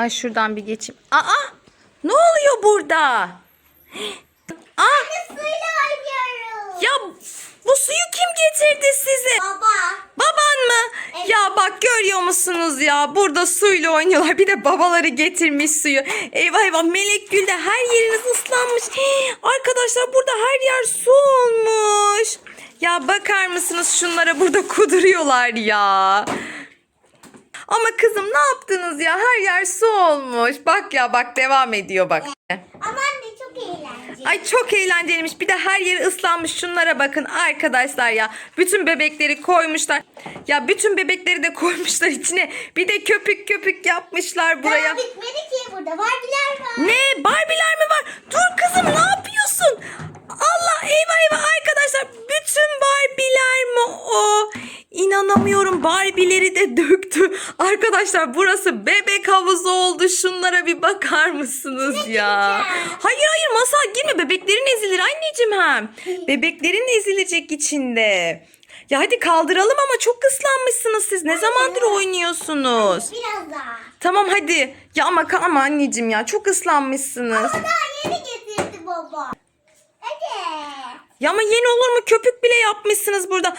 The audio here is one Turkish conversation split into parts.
Ay şuradan bir geçeyim. Aa! Ne oluyor burada? Aa! Suyla. Ya bu suyu kim getirdi size? Baba. Baban mı? Ya bak görüyor musunuz ya? Burada suyla oynuyorlar. Bir de babaları getirmiş suyu. Eyvah eyvah Melek Gül de her yeriniz ıslanmış. Hii, Arkadaşlar burada her yer su olmuş. Ya bakar mısınız şunlara burada kuduruyorlar ya. Ama kızım ne yaptınız ya? Her yer su olmuş. Bak ya bak devam ediyor bak. Ama anne çok eğlenceli. Ay çok eğlenceliymiş. Bir de her yeri ıslanmış. Şunlara bakın arkadaşlar ya. Bütün bebekleri koymuşlar. Ya bütün bebekleri de koymuşlar içine. Bir de köpük köpük yapmışlar buraya. Daha bitmedi ki burada. Barbiler var. Ne? Bakar mısınız ya? Hayır hayır masal girme. Bebeklerin ezilir anneciğim hem. Bebeklerin ezilecek içinde. Ya hadi kaldıralım ama çok ıslanmışsınız siz. Ne zamandır oynuyorsunuz? Biraz daha. Tamam hadi. Ya ama ama anneciğim ya çok ıslanmışsınız. Ama daha yeni. Ya ama yeni olur mu? Köpük bile yapmışsınız burada.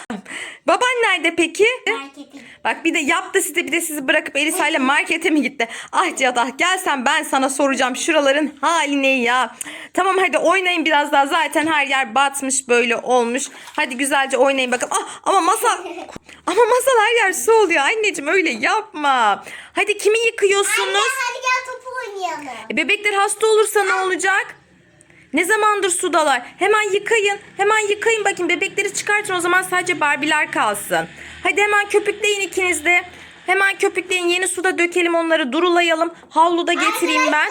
Baban nerede peki? Markete. Bak bir de yaptı size bir de sizi bırakıp Elisa ile markete mi gitti? Ah Cihat ah gelsen ben sana soracağım şuraların hali ne ya? Tamam hadi oynayın biraz daha zaten her yer batmış böyle olmuş. Hadi güzelce oynayın bakalım. Ah ama masa ama masal her yer su oluyor anneciğim öyle yapma. Hadi kimi Anne yıkıyorsunuz? hadi gel topu oynayalım. E, bebekler hasta olursa ne olacak? Ne zamandır sudalar? Hemen yıkayın. Hemen yıkayın bakayım. Bebekleri çıkartın o zaman sadece Barbiler kalsın. Hadi hemen köpükleyin ikiniz de. Hemen köpükleyin. Yeni suda dökelim onları. Durulayalım. Havluda getireyim ben.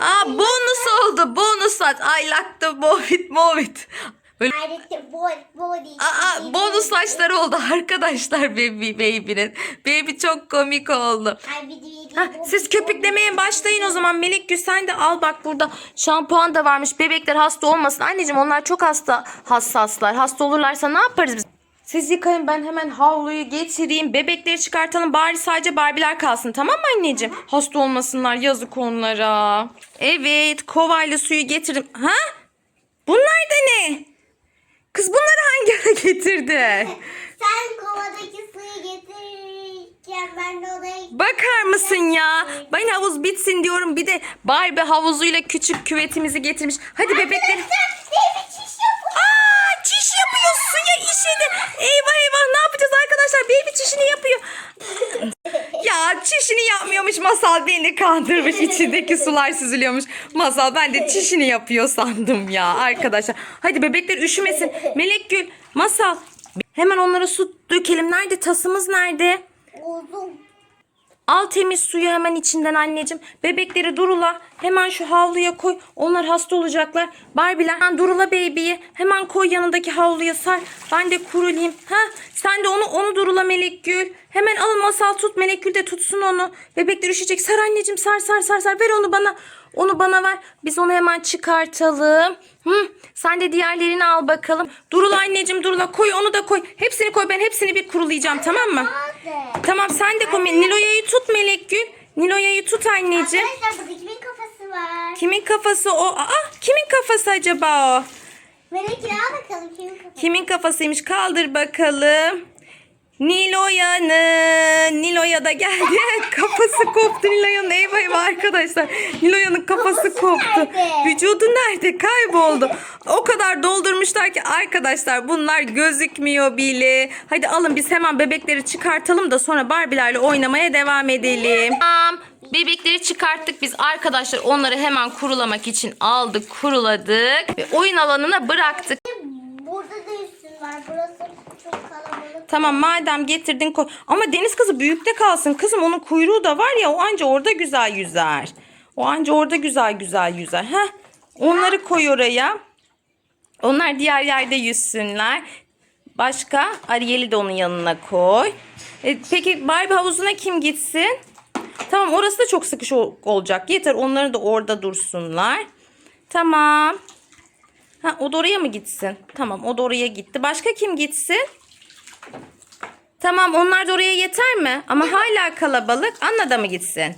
Aa bonus oldu. Bonus saç. I like the movit movit. Öyle... Ayrıca body. body. Aa, bonus saçları oldu arkadaşlar baby baby'nin. Baby çok komik oldu. Heh, siz köpüklemeye başlayın o zaman. Melek Gül sen de al bak burada şampuan da varmış. Bebekler hasta olmasın. Anneciğim onlar çok hasta hassaslar. Hasta olurlarsa ne yaparız biz? Siz yıkayın ben hemen havluyu getireyim. Bebekleri çıkartalım. Bari sadece Barbiler kalsın tamam mı anneciğim? Hasta olmasınlar yazık onlara. Evet kovayla suyu getirdim. Ha? Bunlar da ne? Getirdi? Sen kovadaki suyu getirirken ben de odaya Bakar mısın ya? Ben havuz bitsin diyorum. Bir de Barbie havuzuyla küçük küvetimizi getirmiş. Hadi bebekler. Aa, çiş yapıyor suya işedi. Eyvah eyvah ne yapacağız arkadaşlar? Baby çişini yapıyor. Yapmıyormuş Masal beni kandırmış. İçindeki sular süzülüyormuş. Masal ben de çişini yapıyor sandım ya arkadaşlar. Hadi bebekler üşümesin. Melek Gül, Masal. Hemen onlara su dökelim. Nerede? Tasımız nerede? Uzun. Al temiz suyu hemen içinden anneciğim. Bebekleri Durula hemen şu havluya koy. Onlar hasta olacaklar. Barbiler hemen Durula baby'yi hemen koy yanındaki havluya sar. Ben de kurulayım. Ha? Sen de onu onu Durula Melek Gül. Hemen alın masal tut. Melek Gül de tutsun onu. Bebekler üşüyecek. Sar anneciğim sar sar sar sar. Ver onu bana. Onu bana ver. Biz onu hemen çıkartalım. Hı, sen de diğerlerini al bakalım. Durula anneciğim Durula koy onu da koy. Hepsini koy ben hepsini bir kurulayacağım tamam mı? Hadi. Tamam sen de koy. Niloya'yı tut Melek Gül. Niloya'yı tut anneciğim. Arkadaşlar burada kimin kafası var? Kimin kafası o? Aa, kimin kafası acaba o? Melek al bakalım kimin kafası. Kimin kafasıymış? Kaldır bakalım. Niloya'nın. Niloya da geldi. kafası koptu Niloya'nın. Eyvah eyvah arkadaşlar. Niloya'nın kafası koptu. Vücudu nerede? Kayboldu. O kadar doldurmuşlar ki arkadaşlar bunlar gözükmüyor bile. Hadi alın biz hemen bebekleri çıkartalım da sonra Barbie'lerle oynamaya devam edelim. Tamam. Bebekleri çıkarttık biz arkadaşlar onları hemen kurulamak için aldık kuruladık ve oyun alanına bıraktık. Burada da üstün var. Burası Tamam madem getirdin koy. Ama deniz kızı büyükte kalsın. Kızım onun kuyruğu da var ya o anca orada güzel yüzer. O anca orada güzel güzel yüzer. Heh. Onları koy oraya. Onlar diğer yerde yüzsünler. Başka Ariel'i de onun yanına koy. E, peki Barbie havuzuna kim gitsin? Tamam orası da çok sıkış ol- olacak. Yeter onları da orada dursunlar. Tamam. Ha, o da oraya mı gitsin? Tamam o da oraya gitti. Başka kim gitsin? Tamam onlar da oraya yeter mi? Ama hala kalabalık. Anna da mı gitsin?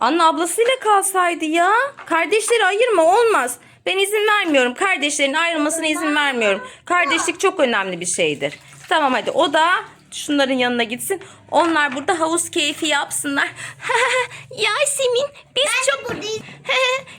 Anne ablasıyla kalsaydı ya. Kardeşleri ayırma olmaz. Ben izin vermiyorum. Kardeşlerin ayrılmasına izin vermiyorum. Kardeşlik çok önemli bir şeydir. Tamam hadi o da şunların yanına gitsin. Onlar burada havuz keyfi yapsınlar. Yasemin biz Ben de çok buradayım.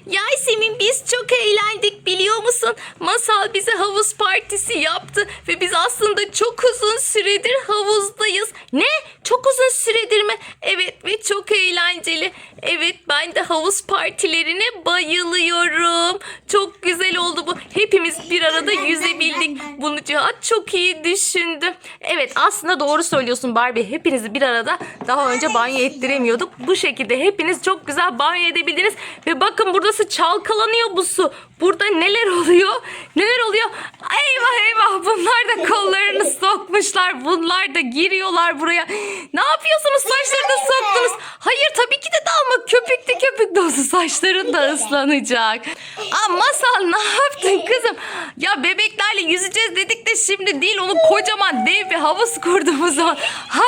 Yasemin biz çok eğlendik biliyor musun? Masal bize havuz partisi yaptı ve biz aslında çok uzun süredir havuzdayız. Ne? Çok uzun süredir mi? Evet ve çok eğlenceli. Evet ben de havuz partilerine bayılıyorum. Çok güzel oldu bu. Hepimiz bir arada yüzebildik. Bunu Cihat çok iyi düşündü. Evet aslında doğru söylüyorsun Barbie. Hepinizi bir arada daha önce banyo ettiremiyorduk. Bu şekilde hepiniz çok güzel banyo edebildiniz. Ve bakın burası çalkalanıyor bu su. Burada neler oluyor? Neler oluyor? Eyvah eyvah bunlar da kollarını sokmuşlar. Bunlar da giriyorlar buraya. Ne yapıyorsunuz? Saçlarını soktunuz. Hayır tabii ki de dalma. Köpükte köpük dolusu saçların da ıslanacak. Aa Masal ne yaptın kızım? Ya bebeklerle yüzeceğiz dedik de şimdi değil. Onu kocaman dev bir havuz kurduğumuz zaman.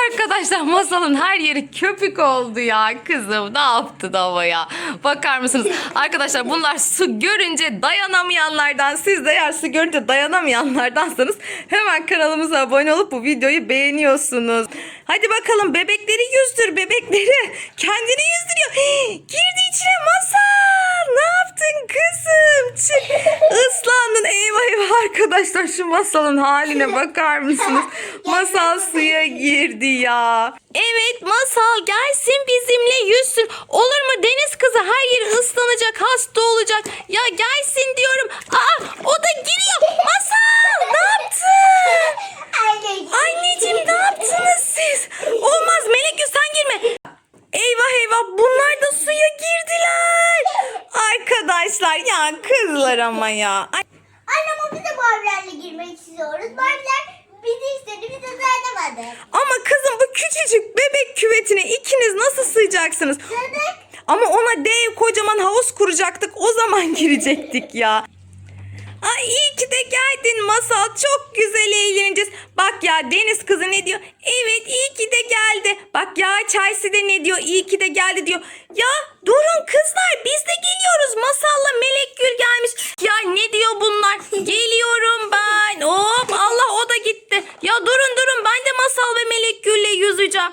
Arkadaşlar Masal'ın her yeri köpük oldu ya kızım. Ne yaptın ama ya? Bakar mısınız? Arkadaşlar bunlar su görünce dayanamayanlardan. Siz de eğer su görünce dayanamayanlardansanız hemen kanalımıza abone olup bu videoyu beğeniyorsunuz. Hadi bakalım bebekleri yüzdür bebekleri. Kendini yüzdürüyor. Girdi içine masal. Ne yaptın kızım? Çık. Islandın. Eyvah eyvah arkadaşlar şu masalın haline bakar mısınız? Masal suya girdi ya. Evet masal gelsin bizimle yüzsün. Olur mu deniz kızı her yeri ıslanacak hasta olacak. Ya gelsin diyorum. Aa o da giriyor. Masal ne yaptın? Anneciğim. Ne yaptınız siz? Olmaz Melekgül sen girme. Eyvah eyvah bunlar da suya girdiler. Arkadaşlar ya kızlar ama ya. Ay, Annem o bize Barbie'lerle girmek istiyoruz. Barbie'ler bizi istedi, biz de dayanamadık. Ama kızım bu küçücük bebek küvetine ikiniz nasıl sığacaksınız? Sığdık. Ama ona dev kocaman havuz kuracaktık. O zaman girecektik ya. Ay iyi ki de geldin Masal. Çok güzel eğleneceğiz. Bak ya Deniz kızı ne diyor? Evet iyi ki de geldi. Bak ya Chelsea de ne diyor? İyi ki de geldi diyor. Ya durun kızlar biz de geliyoruz. Masal'la Melek Gül gelmiş. Ya ne diyor bunlar? Geliyorum ben. Hop Allah o da gitti. Ya durun durun ben de Masal ve Melek Yüzeceğim.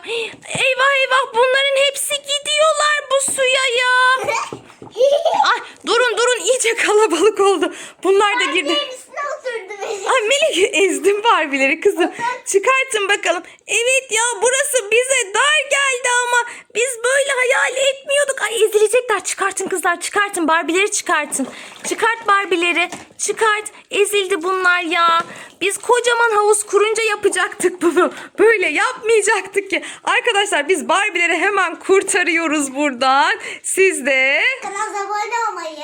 Eyvah eyvah bunların hepsi gidiyorlar bu suya ya. Ay durun durun iyice kalabalık oldu. Bunlar da girdi. Barbie'lerin üstüne oturdu beni. Ay Melek ezdim Barbie'leri kızım. Çıkartın bakalım. Evet ya burası bize dar geldi ama biz böyle hayal etmiyorduk. Ay ezilecekler. Çıkartın kızlar çıkartın. Barbie'leri çıkartın. Çıkart Barbie'leri. Çıkart. Ezildi bunlar ya. Biz kocaman havuz kurunca yapacaktık bunu. Böyle yapmayacaktık ki. Arkadaşlar biz Barbie'leri hemen kurtarıyoruz buradan. Siz de Kanala abone olmayı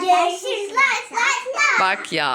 Görüşürüz. Bak ya.